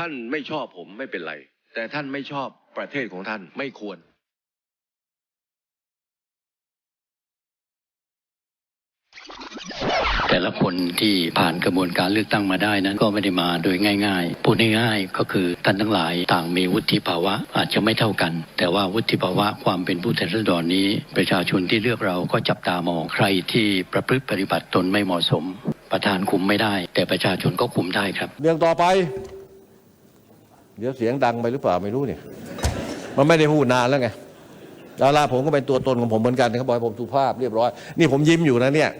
ท่านไม่ชอบผมไม่เป็นไร แต่ท่านไม่ชอบประเทศของท่านไม่ควร แต่ละคนที่ผ่านกระบวนการเลือกตั้งมาได้นั้นก็ไม่ได้มาโดยง่ายๆพูดง่ายๆก็คือท่านทั้งหลายต่างมีวุฒิภาวะอาจจะไม่เท่ากัน แต่ว่าวุฒิภาวะความเป็นผู้แทนราษฎรนี้ ประชาชนที่เลือกเราก็จับตามองใครที่ประพฤติปฏิบัติตนไม่เหมาะสม ประธานคุมไม่ได้ แต่ประชาชนก็คุมได้ครับ เรื่องต่อไป เดี๋ยวเสียงดังไปหรือเปล่าไม่รู้เนี่ย มันไม่ได้พูดนานแล้วไงดาราผมก็เป็นตัวตนของผมเหมือนกันเขาบอกให้ผมสุภาพเรียบร้อย นี่ผมยิ้มอยู่นะเนี่ย